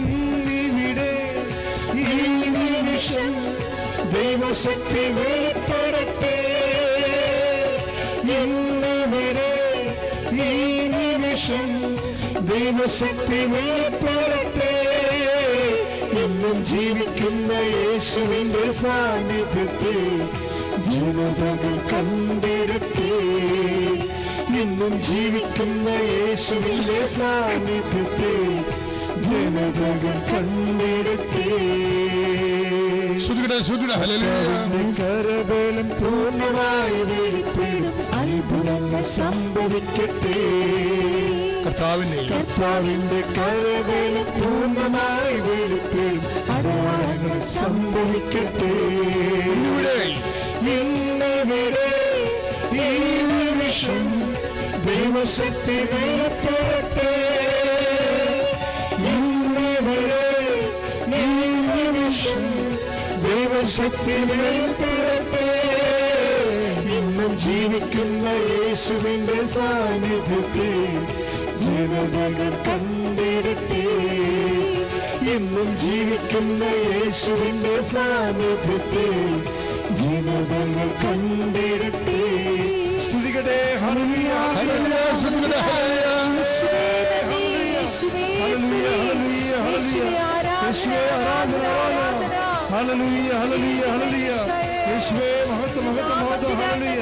ഇന്നിവിടെ ഈ നിമിഷം ദൈവശക്തി വെളിപ്പെടട്ടെ. ഇന്നിവിടെ ഈ നിമിഷം ദൈവശക്തി വെളിപ്പെടട്ടെ. എന്നും ജീവിക്കുന്ന യേശുവിന്റെ സാന്നിധ്യത്തെ ജീവിതങ്ങൾ കണ്ടിടട്ടെ എന്നും ജീവിക്കുന്ന യേശുവിന്റെ സാന്നിധ്യത്തെ ജനതകൾ ശ്രുതികടെ ഹല്ലേലൂയ. കരബലം പൂർണമായി വെളിപ്പെടും. അത്ഭുതങ്ങൾ സംഭവിക്കട്ടെ. കർത്താവിന്റെ കർത്താവിന്റെ കരബലം പൂർണമായി വെളിപ്പെടും. അടയാളങ്ങൾ സംഭവിക്കട്ടെ. ഇവിടെ ഇന്നിവിടെ ഈ നിമിഷം ദൈവശക്തി വെളിപ്പെടട്ടെ. ദൈവശക്തി വെളിപ്പെടട്ടെ ഇന്നും ജീവിക്കുന്ന യേശുവിന്റെ സാന്നിധ്യത്തെ ജനതകൾ കണ്ടിടട്ടെ. ഇന്നും ജീവിക്കുന്ന യേശുവിന്റെ സാന്നിധ്യത്തെ ജനതകൾ കണ്ടിടട്ടെ. സ്തുതികട്ടെ. യേശുവേ ആരാധന. ആരാധന. ഹല്ലേലൂയ ഹല്ലേലൂയ ഹല്ലേലൂയ യേശുവേ മഹത്വം മഹത്വം മഹത്വം ഹല്ലേലൂയ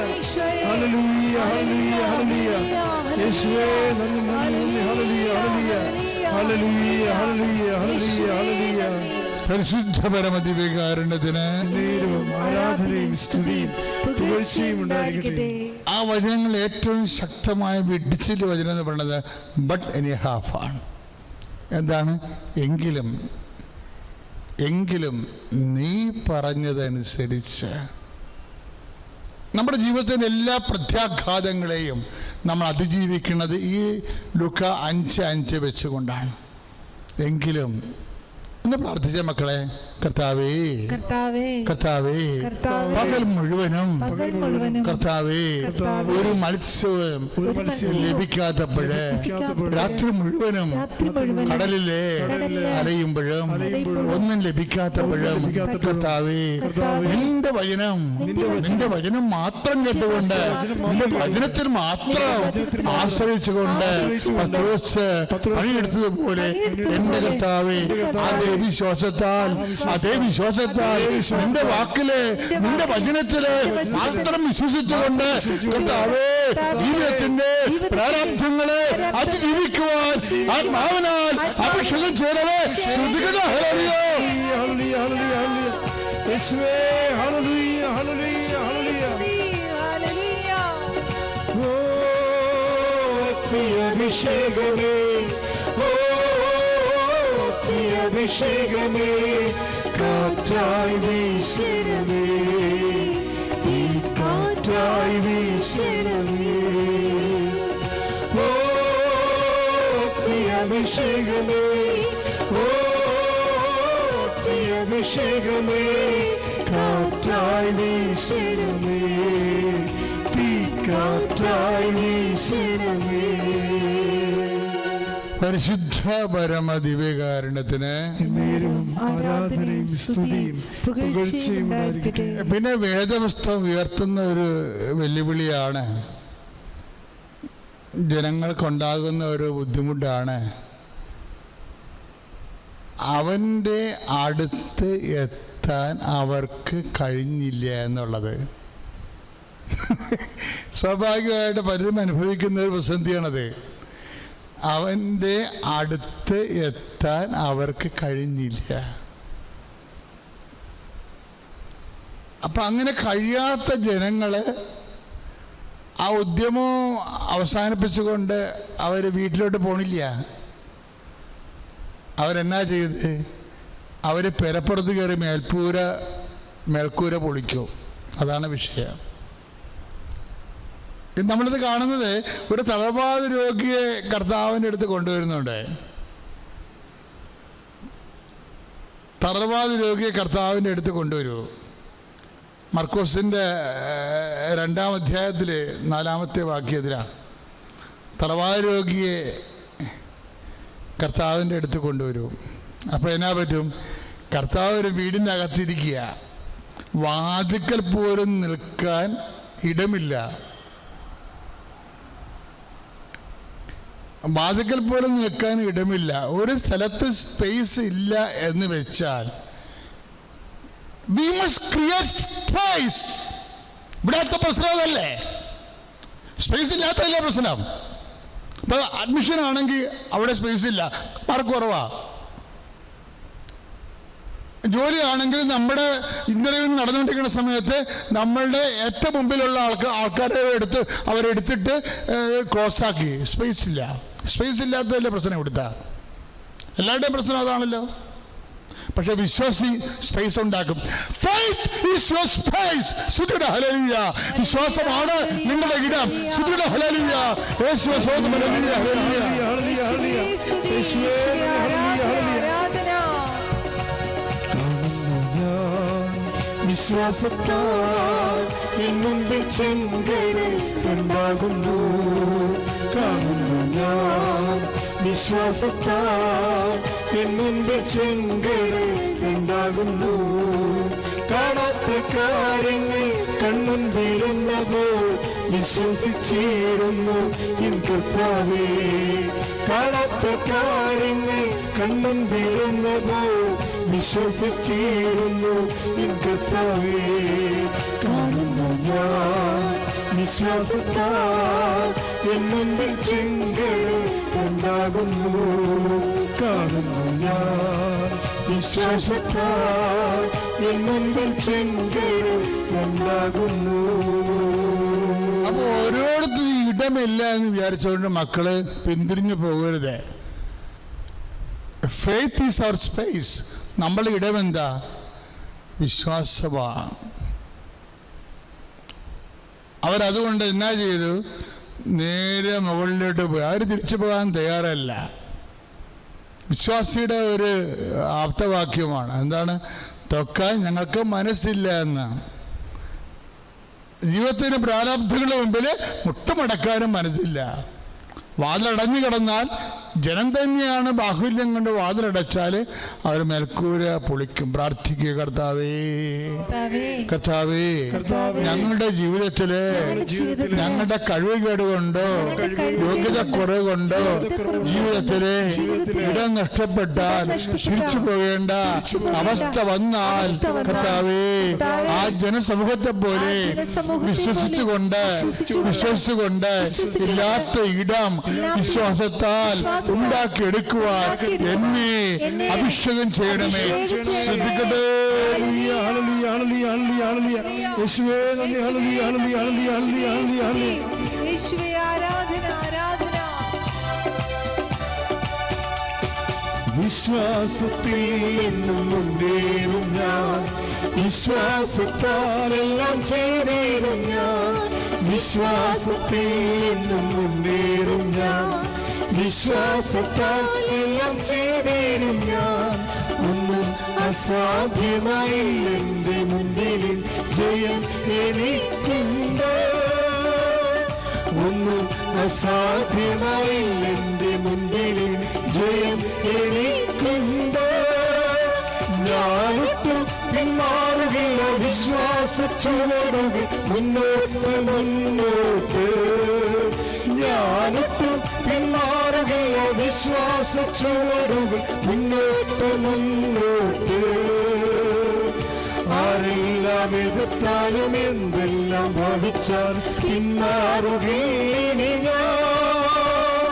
ഹല്ലേലൂയ ഹല്ലേലൂയ ഹല്ലേലൂയ യേശുവേ നന്ദി നന്ദി നന്ദി ഹല്ലേലൂയ ഹല്ലേലൂയ ഹല്ലേലൂയ പരിശുദ്ധ പരമദിവ്യകാരുണ്യത്തിന് ആരാധനയും സ്തുതിയും പുകഴ്ചയും ഉണ്ടായിരിക്കട്ടെ. ആ വചനങ്ങൾ ഏറ്റവും ശക്തമായ വെടിച്ചിൽ വചനം എന്ന് പറയുന്നത് ബട്ട് എനി ഹാഫാണ് എന്താണ്? എങ്കിലും എങ്കിലും നീ പറഞ്ഞതനുസരിച്ച് നമ്മുടെ ജീവിതത്തിന്റെ എല്ലാ പ്രത്യാഘാതങ്ങളെയും നമ്മൾ അതിജീവിക്കുന്നത് ഈ ലുക്ക അഞ്ച് അഞ്ച് വെച്ചുകൊണ്ടാണ്. എങ്കിലും ഒന്ന് പ്രാർത്ഥിച്ച മക്കളെ. കർത്താവേ. കർത്താവേ. കർത്താവേ. പകൽ മുഴുവനും കർത്താവേ ഒരു മത്സ്യവും ലഭിക്കാത്തപ്പോഴ് രാത്രി മുഴുവനും കടലിലെ അലയുമ്പോഴും ഒന്നും ലഭിക്കാത്തപ്പോഴും കർത്താവേ നിന്റെ വചനം നിന്റെ വചനം. മാത്രം കേട്ടുകൊണ്ട് നിന്റെ വചനത്തിൽ മാത്രം ആശ്രയിച്ചുകൊണ്ട് പണിയെടുത്തതുപോലെ പണിയെടുത്തതുപോലെ എന്റെ കർത്താവേ അതേ വിശ്വാസത്താൽ അതേ വിശ്വാസത്താൽ നിന്റെ വാക്കിൽ നിന്റെ വചനത്തിൽ മാത്രം വിശ്വസിച്ചുകൊണ്ട് കർത്താവേ ജീവിതത്തിന്റെ പ്രാരാബ്ധങ്ങളെ അതിജീവിക്കുവാൻ ആത്മാവിനാൽ അഭിഷേകം ചെയ്യണമേ ഹല്ലേലൂയ. യേശുവേ ഹല്ലേലൂയ ഹല്ലേലൂയ ഹല്ലേലൂയ. ഓ അഭിഷേകമേ. അഭിഷേകമേ കാറ്റായി വീശണമേ ഈ കാറ്റായി വീശണമേ ഓ അഭിഷേകമേ ഓ അഭിഷേകമേ കാറ്റായി വീശണമേ തീ കാറ്റായി വീശണമേ പരിശുദ്ധ പരമ ദിവ്യകാരണത്തിന് ആരാധനയും സ്തുതിയും പുകഴ്ചയും പിന്നെ വേദപുസ്തകം ഉയർത്തുന്ന ഒരു വെല്ലുവിളിയാണ്. ജനങ്ങൾക്കുണ്ടാകുന്ന ഒരു ബുദ്ധിമുട്ടാണ്. അവന്റെ അടുത്ത് എത്താൻ അവർക്ക് കഴിഞ്ഞില്ല എന്നുള്ളത്. സ്വാഭാവികമായിട്ട് പലരും അനുഭവിക്കുന്ന ഒരു പ്രതിസന്ധിയാണത് അവന്റെ അടുത്ത് എത്താൻ അവർക്ക് കഴിഞ്ഞില്ല. അപ്പം അങ്ങനെ കഴിയാത്ത ജനങ്ങൾ ആ ഉദ്യമം അവസാനിപ്പിച്ചുകൊണ്ട് അവർ വീട്ടിലോട്ട് പോണില്ല. അവരെന്നാ ചെയ്ത്? അവർ പെരപ്പുറത്ത് കയറി മേൽപ്പൂര മേൽക്കൂര പൊളിക്കും. അതാണ് വിഷയം. നമ്മളിത് കാണുന്നത് ഒരു തളർവാദ രോഗിയെ കർത്താവിന്റെ അടുത്ത് കൊണ്ടുവരുന്നുണ്ട്. തളർവാദ രോഗിയെ കർത്താവിന്റെ അടുത്ത് കൊണ്ടുവരൂ. മർക്കോസിന്റെ രണ്ടാം അധ്യായത്തിൽ നാലാമത്തെ വാക്യത്തിലാണ്. തളർവാദ രോഗിയെ കർത്താവിന്റെ അടുത്ത് കൊണ്ടുവരൂ. അപ്പോൾ എന്നാ പറ്റും? കർത്താവ് ഒരു വീടിന്റെ അകത്തിരിക്കുക വാതിക്കൽ പോലും നിൽക്കാൻ ഇടമില്ല. വാതിക്കൽ പോലും നിൽക്കാൻ ഇടമില്ല. ഒരു സ്ഥലത്ത് സ്പേസ് ഇല്ല എന്ന് വെച്ചാൽ വി ക്രിയേറ്റ് സ്പേസ് ഇവിടുത്തെ പ്രശ്നം അതല്ലേ? സ്പേസ് ഇല്ലാത്തതല്ല പ്രശ്നം? ഇപ്പൊ അഡ്മിഷൻ ആണെങ്കിൽ അവിടെ സ്പേസ് ഇല്ല. മാർക്ക് കുറവാ. ജോലി ആണെങ്കിൽ നമ്മുടെ ഇന്റർവ്യൂ നടന്നുകൊണ്ടിരിക്കുന്ന സമയത്ത് നമ്മളുടെ ഏറ്റവും മുമ്പിലുള്ള ആൾക്കാർ ആൾക്കാരെ എടുത്ത് അവരെടുത്തിട്ട് ആക്കി. സ്പേസ് ഇല്ല. സ്പേസ് ഇല്ലാത്തതല്ലേ പ്രശ്നം ഇവിടുത്തെ? എല്ലാവരുടെയും പ്രശ്നം അതാണല്ലോ. പക്ഷെ വിശ്വാസി സ്പേസ് ഉണ്ടാക്കും. വിശ്വാസമാണ് നിങ്ങളുടെ ഇടം. വിശ്വാസത്താൽ ചെങ്കടൽ ഉണ്ടാകുന്നു. കാണുന്നു ഞാൻ വിശ്വാസത്താൽ മുൻപിൽ ചെങ്കടൽ ഉണ്ടാകുന്നു. കാണാത്ത കാര്യങ്ങൾ കൺമുൻപിരുന്നപ്പോൾ വിശ്വസിച്ചിടുന്നു എൻ കർത്താവേ. കാണാത്ത കാര്യങ്ങൾ കൺമുൻപിരുന്നപ്പോൾ വിശ്വസിച്ചിടുന്നു എൻ കർത്താവേ. കാണുന്നു ഞാൻ വിശ്വാസത്താൽ മുൻപിൽ ചെങ്കടൽ ഉണ്ടാകുന്നു. കാണുന്നു ഞാൻ. വിശ്വാസത്താൽ എൻ മുൻപിൽ ഉണ്ടാകുന്നു. അപ്പൊ ഓരോരുത്തരും ഇടമില്ല എന്ന് വിചാരിച്ചുകൊണ്ട് മക്കൾ പിന്തിരിഞ്ഞു പോകരുത്. ഫെയ്ത്ത് ഈസ് അവർ സ്പേസ് നമ്മളുടെ ഇടമെന്താ? വിശ്വാസമാണ്. അവരതുകൊണ്ട് എന്നാ ചെയ്തു? നേരെ മുകളിലോട്ട് പോയി. അവർ തിരിച്ചു പോകാൻ തയ്യാറല്ല. വിശ്വാസിയുടെ ഒരു ആപ്തവാക്യമാണ്. എന്താണ്? തൊക്കാൻ ഞങ്ങൾക്ക് മനസ്സില്ല എന്ന്. ജീവിതത്തിന് പ്രാരാബ്ധങ്ങളുടെ മുമ്പിൽ മുട്ടുമടക്കാനും മനസ്സില്ല. വാതിലടഞ്ഞു കിടന്നാൽ ജനം തന്നെയാണ് ബാഹുല്യം കൊണ്ട് വാതിലടച്ചാൽ അവർ മേൽക്കൂര പൊളിക്കും. പ്രാർത്ഥിക്കുക കർത്താവേ. കർത്താവേ, ഞങ്ങളുടെ ജീവിതത്തിൽ ജീവിതത്തിലെ ഞങ്ങളുടെ കഴിവുകേട് കൊണ്ടോ യോഗ്യത കുറവ് കൊണ്ടോ ജീവിതത്തിൽ ഇടം നഷ്ടപ്പെട്ടാൽ തിരിച്ചു പോകേണ്ട അവസ്ഥ വന്നാൽ കർത്താവേ ആ ജനസമൂഹത്തെ പോലെ വിശ്വസിച്ചുകൊണ്ട് വിശ്വസിച്ചുകൊണ്ട് ഇല്ലാത്ത ഇടം വിശ്വാസത്താൽ ഉണ്ടാക്കിയെടുക്കുവാൻ എന്നെ അഭിഷേകം ചെയ്യണമേ. ശ്രദ്ധിക്കട്ടെ. ഹല്ലേലൂയ, ഹല്ലേലൂയ, ഹല്ലേലൂയ, ഹല്ലേലൂയ, ഹല്ലേലൂയ. യേശുവേ നന്ദി ഹല്ലേലൂയ, ഹല്ലേലൂയ, ഹല്ലേലൂയ, ഹല്ലേലൂയ, ഹല്ലേലൂയ, ഹല്ലേലൂയ. യേശുവേ ആരാധന ആരാധന. വിശ്വാസത്തിൽ എന്നും മുന്നേറും ഞാൻ. വിശ്വാസത്താൽ എല്ലാം ചെയ്തിടും ഞാൻ വിശ്വാസത്തിൽ എന്നും മുന്നേറും ഞാൻ വിശ്വാസത്താൽ എല്ലാം ചെയ്തിടും ഞാൻ ഒന്നും അസാധ്യമായി എന്റെ മുൻപിൽ ജയം എനിക്കുണ്ട്. ഒന്നും അസാധ്യമായില്ല ചുവടുകൾ മുന്നോട്ട് മുന്നോട്ട്. ഞാനൊട്ടും പിന്മാറുകില്ല വിശ്വാസ ചുവടുകൾ മുന്നോട്ട് മുന്നോട്ട്. ആരെല്ലാം എതിർത്താലും എന്തെല്ലാം ഭവിച്ചാൽ പിന്മാറുകയിനി ഞാൻ.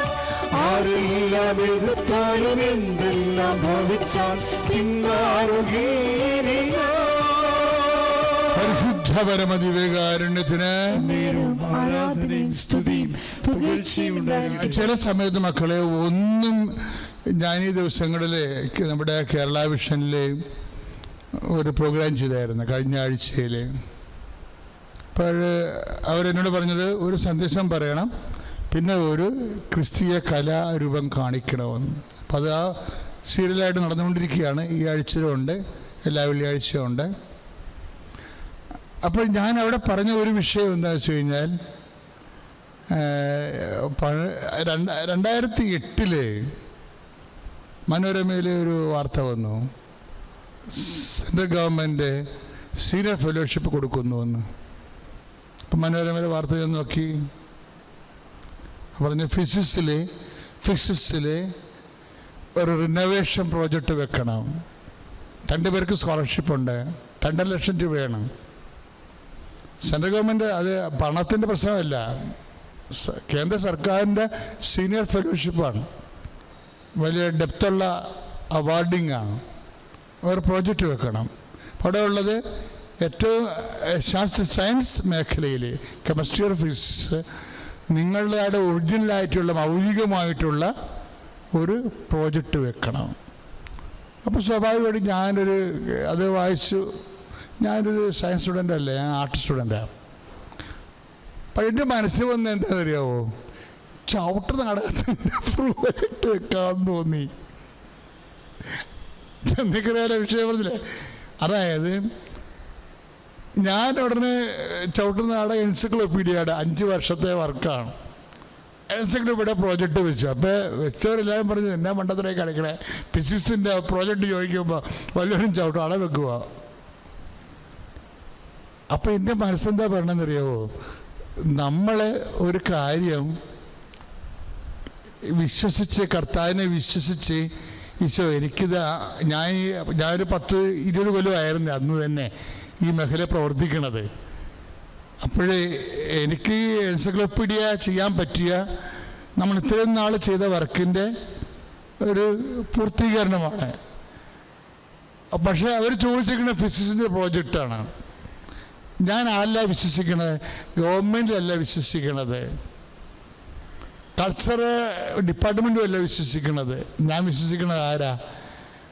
ആരെല്ലാം എതിർത്താലും എന്തെല്ലാം ഭവിച്ചാൽ പിന്മാറുകയിനി ഞാൻ പരിശുദ്ധ ദിവ്യകാരുണ്യത്തിന് ആരാധനയും സ്തുതിയും ചില സമയത്ത് മക്കളെ ഒന്നും ഞാൻ ഈ ദിവസങ്ങളിലെ നമ്മുടെ കേരള വിഷനിലെ ഒരു പ്രോഗ്രാം ചെയ്തായിരുന്നു കഴിഞ്ഞ ആഴ്ചയിൽ അപ്പോൾ അവരെന്നോട് പറഞ്ഞത് ഒരു സന്ദേശം പറയണം പിന്നെ ഒരു ക്രിസ്തീയ കലാരൂപം കാണിക്കണമെന്ന്. അപ്പം അത് ആ സീരിയലായിട്ട് നടന്നുകൊണ്ടിരിക്കുകയാണ്. ഈ ആഴ്ചയിലുണ്ട് എല്ലാ വെള്ളിയാഴ്ചയും ഉണ്ട് അപ്പോൾ ഞാൻ അവിടെ പറഞ്ഞ ഒരു വിഷയം എന്താണെന്ന് വെച്ച് കഴിഞ്ഞാൽ രണ്ടായിരത്തി എട്ടിൽ മനോരമയിൽ ഒരു വാർത്ത വന്നു. സെൻട്രൽ ഗവൺമെന്റ് സീനിയർ ഫെലോഷിപ്പ് കൊടുക്കുന്നു എന്ന്. അപ്പം മനോരമയിലെ വാർത്ത ഞാൻ നോക്കി. പറഞ്ഞ് ഫിസിക്സിൽ ഫിസിക്സിൽ ഒരു റിനോവേഷൻ പ്രോജക്റ്റ് വെക്കണം. രണ്ടുപേർക്ക് സ്കോളർഷിപ്പ് ഉണ്ട്. രണ്ടര ലക്ഷം രൂപയാണ്. സെൻട്രൽ ഗവൺമെന്റ് അത് പണത്തിന്റെ പ്രശ്നമല്ല. കേന്ദ്ര സർക്കാരിന്റെ സീനിയർ ഫെലോഷിപ്പാണ്. വലിയ ഡെപ്തുള്ള അവാർഡിംഗ് ആണ് ഒരു പ്രോജക്റ്റ് വെക്കണം. അവിടെ ഉള്ളത് ഏറ്റവും ശാസ്ത്ര സയൻസ് മേഖലയിൽ കെമിസ്ട്രി ഓർ ഫിസിക്സ് നിങ്ങളുടെ ഒറിജിനലായിട്ടുള്ള മൗലികമായിട്ടുള്ള ഒരു പ്രോജക്റ്റ് വെക്കണം. അപ്പോൾ സ്വാഭാവികമായിട്ട് ഞാനൊരു അത് വായിച്ചു ഞാനൊരു സയൻസ് സ്റ്റുഡന്റ് അല്ലേ ഞാൻ ആർട്ട് സ്റ്റുഡന്റാണ് അപ്പം എന്റെ മനസ്സിൽ വന്ന എന്താ അറിയാവോ ചവിട്ട് നാടകത്തിന്റെ പ്രോജക്റ്റ് വെക്കാമെന്ന് തോന്നി. ചന്ദ്രക്കരയുടെ വിഷയം പറഞ്ഞില്ലേ? അതായത് ഞാൻ ഉടനെ ചവിട്ടുന്ന നാടക എൻസൈക്ലോപീഡിയയുടെ അഞ്ച് വർഷത്തെ വർക്കാണ്. എൻസൈക്ലോപീഡിയ പ്രോജക്റ്റ് വെച്ചു. അപ്പോൾ വെച്ചവരെല്ലാവരും പറഞ്ഞു എന്നാ മണ്ടത്തിലേക്ക് കളിക്കണേ? ഫിസിക്സിന്റെ പ്രോജക്റ്റ് ചോദിക്കുമ്പോൾ വല്ലവരും ചവിട്ടും അട വെക്കുക അപ്പം എന്റെ മനസ്സെന്താ പറയണമെന്നറിയാവോ നമ്മളെ ഒരു കാര്യം വിശ്വസിച്ച് കർത്താവിനെ വിശ്വസിച്ച് ഈശോ എനിക്കിത് ഞാൻ ഞാനൊരു പത്ത് ഇരുപത് കൊല്ലമായിരുന്നു അന്ന് തന്നെ ഈ മേഖല പ്രവർത്തിക്കണത്. അപ്പോഴേ എനിക്ക് എൻസൈക്ലോപ്പീഡിയ ചെയ്യാൻ പറ്റിയ നമ്മൾ ഇത്രയും നാൾ ചെയ്ത വർക്കിന്റെ ഒരു പൂർത്തീകരണമാണ്. പക്ഷേ അവർ ചോദിച്ചിരിക്കുന്ന ഫിസിക്സിന്റെ പ്രോജക്റ്റാണ്. ഞാൻ ആരല്ല വിശ്വസിക്കണത് ഗവൺമെന്റിലല്ല വിശ്വസിക്കണത്. കൾച്ചർ ഡിപ്പാർട്ട്മെന്റും അല്ല വിശ്വസിക്കുന്നത് ഞാൻ വിശ്വസിക്കുന്നത് ആരാ?